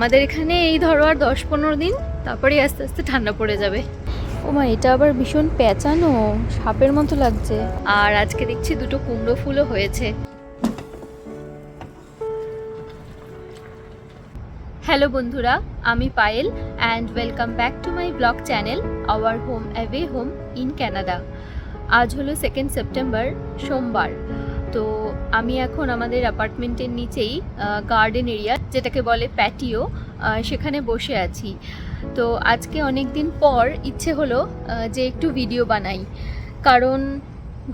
আমাদের এখানে এই ধরো আর দশ পনেরো দিন তারপরেই আস্তে আস্তে ঠান্ডা পড়ে যাবে। ও মা এটা আবার ভীষণ পেঁচানো সাপের মতো লাগছে। আর আজকে দেখছি দুটো কুমড়ো ফুলও হয়েছে। হ্যালো বন্ধুরা আমি Payel and welcome back to my blog channel our home away home in Canada আজ হলো সেকেন্ড সেপ্টেম্বর সোমবার। তো আমি এখন আমাদের অ্যাপার্টমেন্টের নিচেই গার্ডেন এরিয়া যেটাকে বলে প্যাটিও সেখানে বসে আছি। তো আজকে অনেক দিন পর ইচ্ছে হলো যে একটু ভিডিও বানাই। কারণ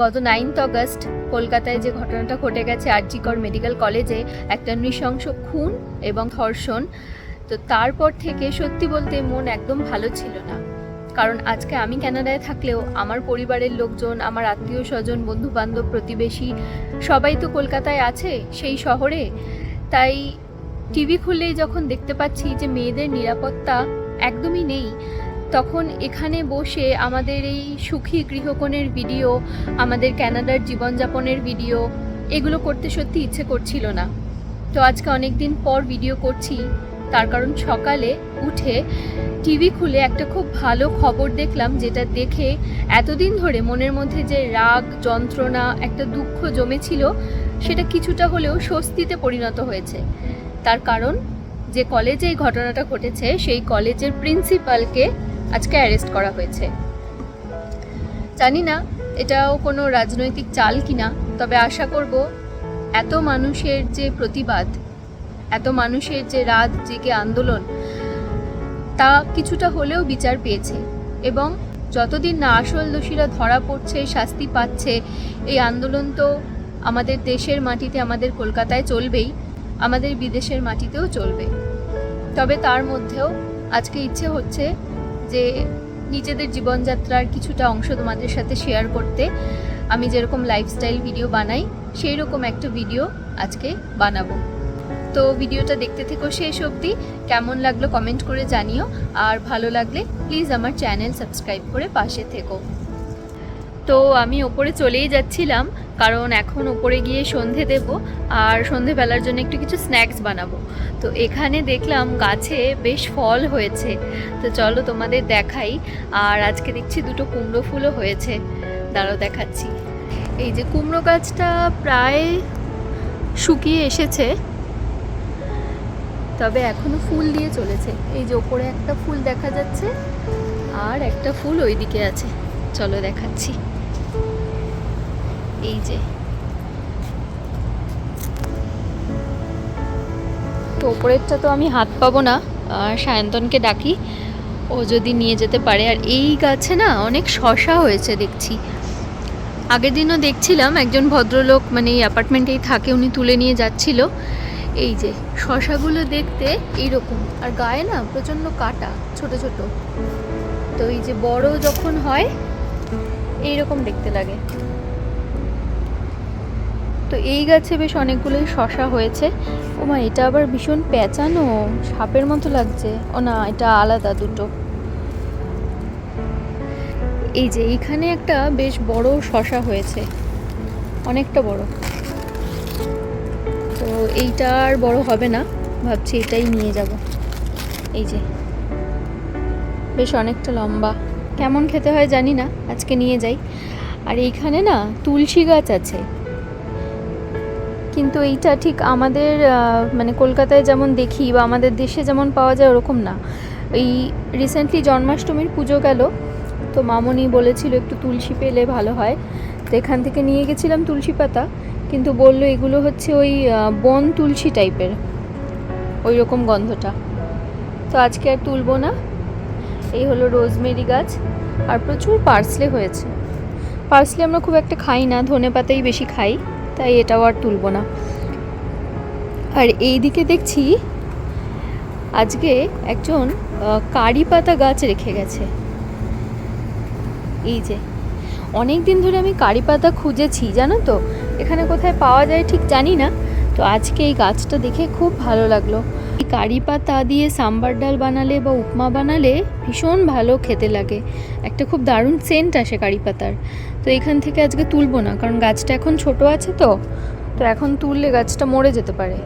গত নাইনথ অগস্ট কলকাতায় যে ঘটনাটা ঘটে গেছে, আরজিকর মেডিকেল কলেজে একটা নৃশংস খুন এবং ধর্ষণ। তো তারপর থেকে সত্যি বলতে মন একদম ভালো ছিল না। কারণ আজকে আমি কানাডায় থাকলেও আমার পরিবারের লোকজন, আমার আত্মীয় স্বজন বন্ধু বান্ধব প্রতিবেশী সবাই তো কলকাতায় আছে সেই শহরে। তাই টিভি খুললেই যখন দেখতে পাচ্ছি যে মেয়েদের নিরাপত্তা একদমই নেই, তখন এখানে বসে আমাদের এই সুখী গৃহকোণের ভিডিও আমাদের ক্যানাডার জীবনযাপনের ভিডিও এগুলো করতে সত্যি ইচ্ছে করছিল না। তো আজকে অনেক দিন পর ভিডিও করছি। তার কারণ সকালে উঠে টিভি খুলে একটা খুব ভালো খবর দেখলাম যেটা দেখে এতদিন ধরে মনের মধ্যে যে রাগ, যন্ত্রণা, একটা দুঃখ জমেছিল, সেটা কিছুটা হলেও স্বস্তিতে পরিণত হয়েছে। তার কারণ, যে কলেজে এই ঘটনাটা ঘটেছে, সেই কলেজের প্রিন্সিপালকে আজকে অ্যারেস্ট করা হয়েছে। জানি না, এটাও কোনো রাজনৈতিক চাল কিনা, তবে আশা করব, এত মানুষের যে প্রতিবাদ এত মানুষের যে রাত জেগে আন্দোলন, তা কিছুটা হলেও বিচার পেয়েছে এবং যতদিন না আসল দোষীরা ধরা পড়ছে, শাস্তি পাচ্ছে, এই আন্দোলন তো আমাদের দেশের মাটিতে, আমাদের কলকাতায় চলবেই, আমাদের বিদেশের মাটিতেও চলবে। তবে তার মধ্যেও আজকে ইচ্ছে হচ্ছে যে নিজেদের জীবনযাত্রার কিছুটা অংশ তোমাদের সাথে শেয়ার করতে। আমি যেরকম লাইফস্টাইল ভিডিও বানাই সেই রকম একটা ভিডিও আজকে বানাবো। তো ভিডিওটা দেখতে থেকো শেষ অবধি। কেমন লাগল কমেন্ট করে জানিও। আর ভালো লাগলে প্লিজ আমার চ্যানেল সাবস্ক্রাইব করে পাশে থেকো। তো আমি ওপরে চলেই যাচ্ছিলাম, কারণ এখন ওপরে গিয়ে সন্ধে দেব, আর সন্ধেবেলার জন্য একটু কিছু স্ন্যাক্স বানাবো। তো এখানে দেখলাম গাছে বেশ ফল হয়েছে। তো চলো তোমাদের দেখাই। আর আজকে দেখছি দুটো কুমড়ো ফুলও হয়েছে। দাঁড়াও দেখাচ্ছি। এই যে কুমড়ো গাছটা প্রায় শুকিয়ে এসেছে। তবে এখনও ফুল দিয়ে চলেছে। এই যে ওপরে একটা ফুল দেখা যাচ্ছে, আর একটা ফুল ওইদিকে আছে। চলো দেখাচ্ছি। এই যে। তো ওপরেরটা তো আমি হাত পাবো না সায়ন্তনকে ডাকি। ও যদি নিয়ে যেতে পারে। আর এই গাছে না অনেক শশা হয়েছে দেখছি। আগের দিনও দেখছিলাম, একজন ভদ্রলোক মানে এই অ্যাপার্টমেন্টেই থাকে, উনি তুলে নিয়ে যাচ্ছিল। এই যে, শশাগুলো দেখতে এইরকম। আর গায়ে না প্রচণ্ড কাটা, ছোট ছোট। তো এই যে বড় যখন হয়, এইরকম দেখতে লাগে। তো এই গাছে বেশ অনেকগুলোই শশা হয়েছে। ও মা এটা আবার ভীষণ পেঁচানো, সাপের মতো লাগছে। ও না, এটা আলাদা দুটো। এই যে, এইখানে একটা বেশ বড় শশা হয়েছে। অনেকটা বড়। এইটা আর বড় হবে না। ভাবছি এটাই নিয়ে যাব। এই যে। বেশ অনেকটা লম্বা। কেমন খেতে হয় জানি না, আজকে নিয়ে যাই। আর এইখানে না তুলসী গাছ আছে। কিন্তু এইটা ঠিক আমাদের মানে কলকাতায় যেমন দেখি বা আমাদের দেশে যেমন পাওয়া যায় ওরকম না। এই রিসেন্টলি জন্মাষ্টমীর পুজো গেল, তো মামনি বলেছিল একটু তুলসী পেলে ভালো হয়। তো এখান থেকে নিয়ে গেছিলাম তুলসী পাতা। কিন্তু বলল এগুলো হচ্ছে ওই বন তুলসী টাইপের ওই রকম গন্ধটা। তো আজকে আর তুলবো না। এই হলো রোজমেরি গাছ, আর প্রচুর পার্সলে হয়েছে। পার্সলে আমরা খুব একটা খাই না, ধনে পাতাই বেশি খাই, তাই এটাও আর তুলবো না। আর এই দিকে দেখছি, আজকে একজন কারি পাতা গাছ রেখে গেছে। এই যে অনেক দিন ধরে আমি কারি পাতা খুঁজেছি, জানো তো? এখানে কোথায় পাওয়া যায় ঠিক জানি না, তো আজকে এই গাছটা দেখে খুব ভালো লাগল। এই কারি পাতা দিয়ে সাম্বার ডাল বানালে বা উপমা বানালে ভীষণ ভালো খেতে লাগে। একটা খুব দারুণ সেন্ট আসে কারি পাতার। তো এখান থেকে আজকে তুলবো না, কারণ গাছটা এখন ছোট আছে তো তো এখন তুললে গাছটা মরে যেতে পারে।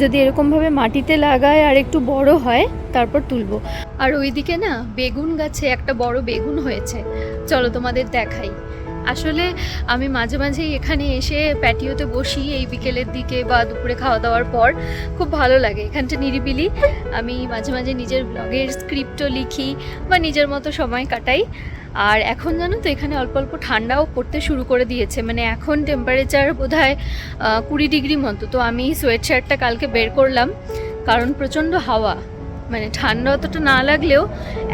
যদি এরকমভাবে মাটিতে লাগায় আর একটু বড় হয়, তারপর তুলবো। আর ওইদিকে না বেগুন গাছে একটা বড় বেগুন হয়েছে। চলো তোমাদের দেখাই। আসলে আমি মাঝে মাঝেই এখানে এসে প্যাটিওতে বসি, এই বিকেলের দিকে বা দুপুরে খাওয়া দাওয়ার পর। খুব ভালো লাগে, এখানটা নিরিবিলি। আমি মাঝে মাঝে নিজের ব্লগের স্ক্রিপ্টও লিখি বা নিজের মতো সময় কাটাই। আর এখন জানো তো, এখানে অল্প অল্প ঠান্ডাও পড়তে শুরু করে দিয়েছে। মানে এখন টেম্পারেচার বোধ হয় কুড়ি ডিগ্রি মতো। তো আমি সোয়েট শার্টটা কালকে বের করলাম, কারণ প্রচণ্ড হাওয়া। মানে ঠান্ডা অতটা না লাগলেও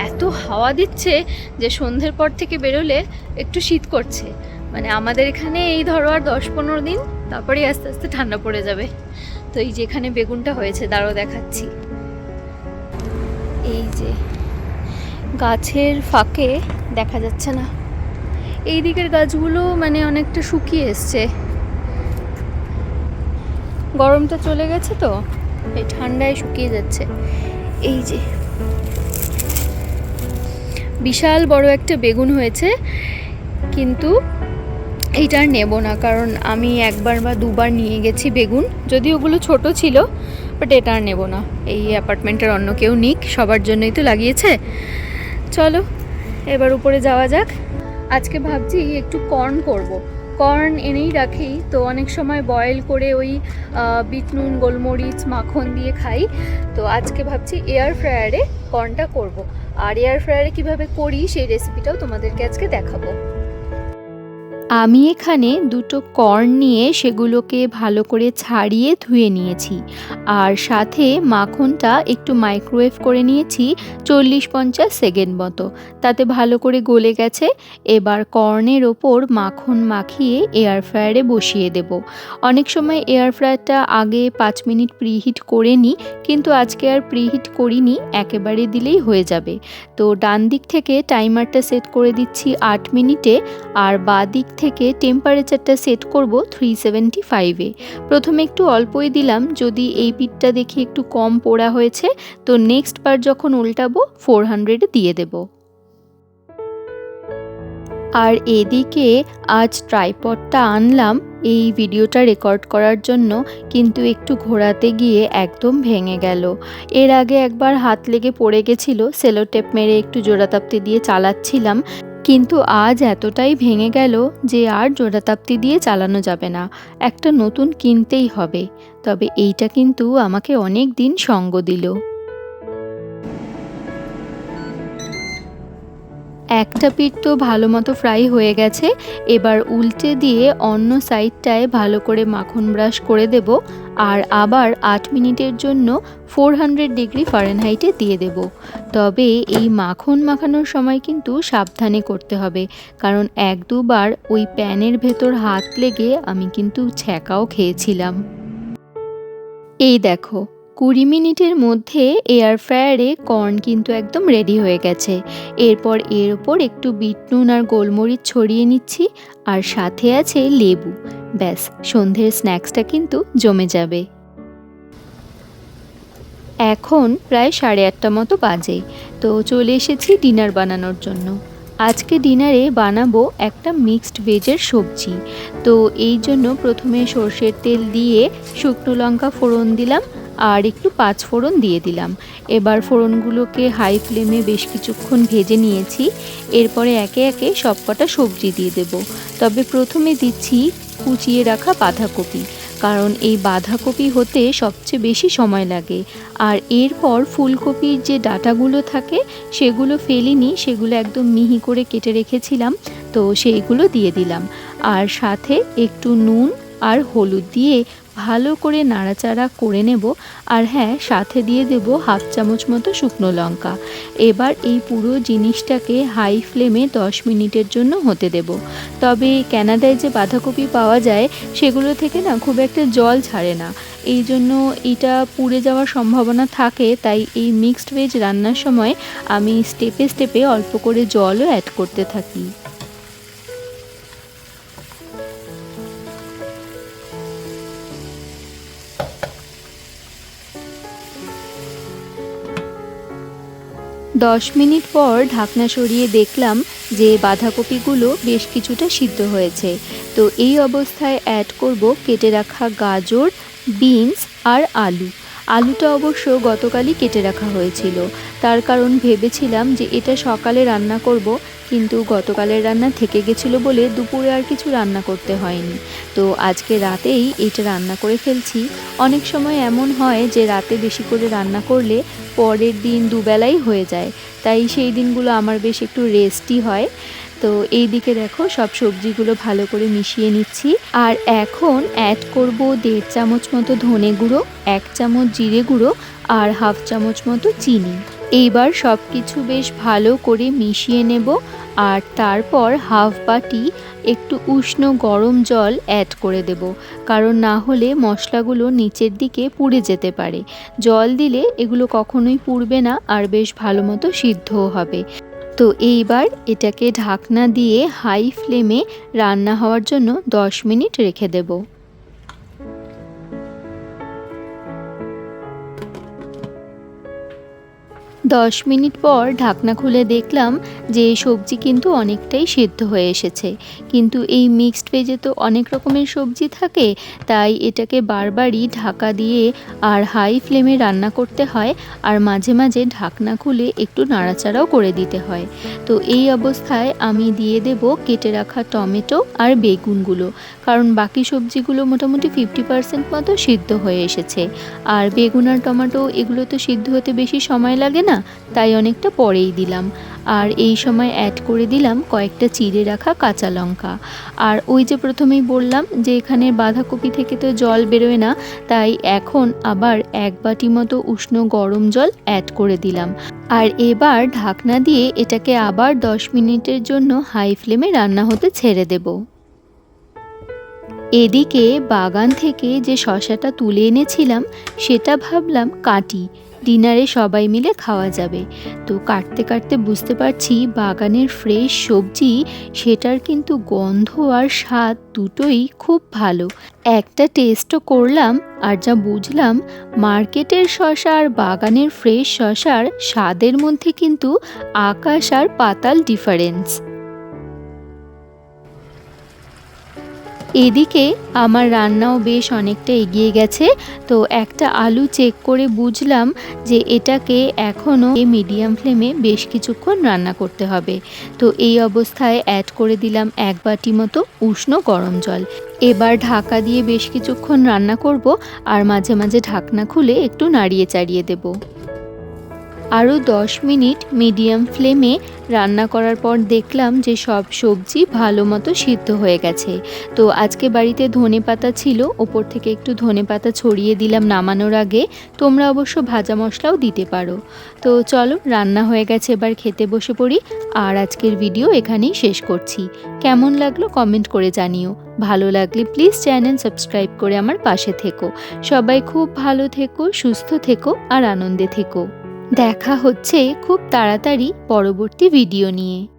এত হাওয়া দিচ্ছে যে সন্ধ্যের পর থেকে বেরোলে একটু শীত করছে। মানে আমাদের এখানে এই ধরো আর দশ পনেরো দিন, তারপরেই আস্তে আস্তে ঠান্ডা পড়ে যাবে। তো এই যে এখানে বেগুনটা হয়েছে, দাঁড়াও দেখাচ্ছি। এই যে গাছের ফাঁকে দেখা যাচ্ছে না। এই দিকের গাছগুলো মানে অনেকটা শুকিয়ে এসছে। গরমটা চলে গেছে তো, এই ঠান্ডায় শুকিয়ে যাচ্ছে। এই যে। বিশাল বড় একটা বেগুন হয়েছে, কিন্তু এইটা আর নেব না, কারণ আমি একবার বা দুবার নিয়ে গেছি বেগুন। যদি ওগুলো ছোট ছিল বাট এটা আর নেব না। এই অ্যাপার্টমেন্টের অন্য কেউ নিক, সবার জন্যই তো লাগিয়েছে। চলো, এবার উপরে যাওয়া যাক। আজকে ভাবছি একটু কর্ন করব। কর্ন এনেই রাখি। তো অনেক সময় বয়েল করে ওই বিট নুন, গোলমরিচ, মাখন দিয়ে খাই। তো আজকে ভাবছি এয়ার ফ্রায়ারে কর্নটা করব। আর এয়ার ফ্রায়ারে কীভাবে করি সেই রেসিপিটাও তোমাদেরকে আজকে দেখাবো। আমি এখানে দুটো কর্ন নিয়ে সেগুলোকে ভালো করে ছাড়িয়ে ধুয়ে নিয়েছি। আর সাথে মাখনটা একটু মাইক্রোওয়েভ করে নিয়েছি চল্লিশ পঞ্চাশ সেকেন্ড মতো। তাতে ভালো করে গলে গেছে। এবার কর্নের ওপর মাখন মাখিয়ে এয়ার ফ্রায়ারে বসিয়ে দেব। অনেক সময় এয়ার ফ্রায়ারটা আগে পাঁচ মিনিট প্রিহিট করে নিই কিন্তু আজকে আর প্রিহিট করিনি, একেবারে দিলেই হয়ে যাবে। তো ডান দিক থেকে টাইমারটা সেট করে দিচ্ছি আট মিনিটে। আর বাঁ দিক থেকে টেম্পারেচারটা সেট করব থ্রি সেভেন্টি ফাইভে প্রথমে একটু অল্পই দিলাম, যদি এই পিঠটা দেখি একটু কম পোড়া হয়েছে, তো নেক্সট বার যখন উল্টাবো ফোর হান্ড্রেডে দিয়ে দেব। আর এদিকে আজ ট্রাইপডটা আনলাম, এই ভিডিওটা রেকর্ড করার জন্য, কিন্তু একটু ঘোরাতে গিয়ে একদম ভেঙে গেল। এর আগে একবার হাত লেগে পড়ে গেছিল, সেলোটেপ মেরে একটু জোড়াতাপ্তি দিয়ে চালাচ্ছিলাম কিন্তু আজ এতটাই ভেঙে গেল যে আর জোড়াতাপ্তি দিয়ে চালানো যাবে না। একটা নতুন কিনতেই হবে। তবে এইটা কিন্তু আমাকে অনেক দিন সঙ্গ দিল। একটা পিঠ তো ভালো মতো ফ্রাই হয়ে গেছে। এবার উল্টে দিয়ে অন্য সাইডটায় ভালো করে মাখন ব্রাশ করে দেব। আর আবার আট মিনিটের জন্য ফোর হান্ড্রেড ডিগ্রি ফারেনহাইটে দিয়ে দেব। তবে এই মাখন মাখানোর সময় কিন্তু সাবধানে করতে হবে, কারণ এক দুবার ওই প্যানের ভেতর হাত লেগে আমি কিন্তু ছ্যাঁকাও খেয়েছিলাম। এই দেখো, কুড়ি মিনিটের মধ্যে এয়ার ফ্রায়ারে কর্ন কিন্তু একদম রেডি হয়ে গেছে। এরপর এর ওপর একটু বিট নুন আর গোলমরিচ ছড়িয়ে নিচ্ছি, আর সাথে আছে লেবু। ব্যাস, সন্ধ্যের স্ন্যাক্সটা কিন্তু জমে যাবে। এখন প্রায় সাড়ে আটটা মতো বাজে, তো চলে এসেছি ডিনার বানানোর জন্য। আজকে ডিনারে বানাবো একটা মিক্সড ভেজের সবজি। তো এই জন্য প্রথমে সর্ষের তেল দিয়ে শুকনো লঙ্কা ফোড়ন দিলাম আর একটু পাঁচ ফোড়ন দিয়ে দিলাম। এবার ফোড়নগুলোকে হাই ফ্লেমে বেশ কিছুক্ষণ ভেজে নিয়েছি। এরপরে একে একে সবকটা সবজি দিয়ে দেব। তবে প্রথমে দিচ্ছি কুচিয়ে রাখা বাঁধাকপি। কারণ এই বাঁধাকপি হতে সবচেয়ে বেশি সময় লাগে। আর এরপর ফুলকপির যে ডাটাগুলো থাকে, সেগুলো ফেলিনি, সেগুলো একদম মিহি করে কেটে রেখেছিলাম, তো সেইগুলো দিয়ে দিলাম। আর সাথে একটু নুন আর হলুদ দিয়ে ভালো করে নাড়াচাড়া করে নেব আর হ্যাঁ সাথে দিয়ে দেব হাফ চামচ মতো শুকনো লঙ্কা। এবার এই পুরো জিনিসটাকে হাই ফ্লেমে দশ মিনিটের জন্য হতে দেব। তবে ক্যানাডায় যে বাঁধাকপি পাওয়া যায়, সেগুলো থেকে না খুব একটা জল ছাড়ে না। এই জন্য এটা পুড়ে যাওয়ার সম্ভাবনা থাকে, তাই এই মিক্সড ভেজ রান্নার সময় আমি স্টেপে স্টেপে অল্প করে জলও অ্যাড করতে থাকি। দশ মিনিট পর ঢাকনা সরিয়ে দেখলাম যে বাঁধাকপিগুলো বেশ কিছুটা সিদ্ধ হয়েছে। তো এই অবস্থায় অ্যাড করব কেটে রাখা গাজর বিনস আর আলু। আলুটা অবশ্য গতকালই কেটে রাখা হয়েছিল। তার কারণ ভেবেছিলাম যে এটা সকালে রান্না করব, কিন্তু গতকালের রান্না থেকে গেছিল বলে দুপুরে আর কিছু রান্না করতে হয়নি। তো আজকে রাতেই এটা রান্না করে ফেলছি। অনেক সময় এমন হয় যে রাতে বেশি করে রান্না করলে পরের দিন দুবেলাই হয়ে যায়। তাই সেই দিনগুলো আমার বেশ একটু রেস্টই হয়। তো এই দিকে দেখো সব সবজিগুলো ভালো করে মিশিয়ে নিচ্ছি। আর এখন অ্যাড করব দেড় চামচ মতো ধনে গুঁড়ো, এক চামচ জিরে গুঁড়ো আর হাফ চামচ মতো চিনি। এইবার সব কিছু বেশ ভালো করে মিশিয়ে নেব আর তারপর হাফ বাটি একটু উষ্ণ গরম জল অ্যাড করে দেব। কারণ না হলে মশলাগুলো নিচের দিকে পুড়ে যেতে পারে। জল দিলে এগুলো কখনোই পুড়বে না আর বেশ ভালো মতো সিদ্ধও হবে। তো এইবার এটাকে ঢাকনা দিয়ে হাই ফ্লেমে রান্না হওয়ার জন্য 10 মিনিট রেখে দেব। দশ মিনিট পর ঢাকনা খুলে দেখলাম যে সবজি কিন্তু অনেকটাই সিদ্ধ হয়ে এসেছে। কিন্তু এই মিক্সড ভেজে তো অনেক রকমের সবজি থাকে, তাই এটাকে বারবারই ঢাকা দিয়ে আর হাই ফ্লেমে রান্না করতে হয় আর মাঝে মাঝে ঢাকনা খুলে একটু নাড়াচাড়াও করে দিতে হয়। তো এই অবস্থায় আমি দিয়ে দেব কেটে রাখা টমেটো আর বেগুনগুলো, কারণ বাকি সবজিগুলো মোটামুটি ফিফটি পার্সেন্ট মতো সিদ্ধ হয়ে এসেছে। আর বেগুন আর টমেটো এগুলো তো সিদ্ধ হতে বেশি সময় লাগে না তাই অনেকটা পরেই দিলাম। আর এই সময় অ্যাড করে দিলাম কয়েকটা চিড়ে রাখা কাঁচা লঙ্কা। আর ওই যে প্রথমেই বললাম যে এখানে বাঁধাকপি থেকে তো জল বেরোয় না, তাই এখন আবার এক বাটি মতো উষ্ণ গরম জল অ্যাড করে দিলাম। আর এবার ঢাকনা দিয়ে এটাকে আবার দশ মিনিটের জন্য হাই ফ্লেমে রান্না হতে ছেড়ে দেবো। এদিকে বাগান থেকে যে শশাটা তুলে এনেছিলাম, সেটা ভাবলাম কাটি। ডিনারে সবাই মিলে খাওয়া যাবে। তো কাটতে কাটতে বুঝতে পারছি বাগানের ফ্রেশ সবজি, সেটার কিন্তু গন্ধ আর স্বাদ দুটোই খুব ভালো। একটা টেস্টও করলাম আর যা বুঝলাম, মার্কেটের শশা আর বাগানের ফ্রেশ শশার স্বাদের মধ্যে কিন্তু আকাশ আর পাতাল ডিফারেন্স এদিকে আমার রান্নাও বেশ অনেকটা এগিয়ে গেছে, তো একটা আলু চেক করে বুঝলাম যে এটাকে এখনও এই মিডিয়াম ফ্লেমে বেশ কিছুক্ষণ রান্না করতে হবে। তো এই অবস্থায় অ্যাড করে দিলাম এক বাটি মতো উষ্ণ গরম জল। এবার ঢাকা দিয়ে বেশ কিছুক্ষণ রান্না করব আর মাঝে মাঝে ঢাকনা খুলে একটু নাড়িয়ে চাড়িয়ে দেবো। আরও দশ মিনিট মিডিয়াম ফ্লেমে রান্না করার পর দেখলাম যে সব সবজি ভালো মতো সিদ্ধ হয়ে গেছে। তো আজকে বাড়িতে ধনে পাতা ছিল, ওপর থেকে একটু ধনে পাতা ছড়িয়ে দিলাম নামানোর আগে। তোমরা অবশ্য ভাজা মশলাও দিতে পারো। তো চলো, রান্না হয়ে গেছে এবার খেতে বসে পড়ি। আর আজকের ভিডিও এখানেই শেষ করছি। কেমন লাগল কমেন্ট করে জানিও। ভালো লাগলে প্লিজ চ্যানেল সাবস্ক্রাইব করে আমার পাশে থেকো। সবাই খুব ভালো থেকো, সুস্থ থেকো আর আনন্দে থেকো। দেখা হচ্ছে খুব তাড়াতাড়ি পরবর্তী ভিডিও নিয়ে।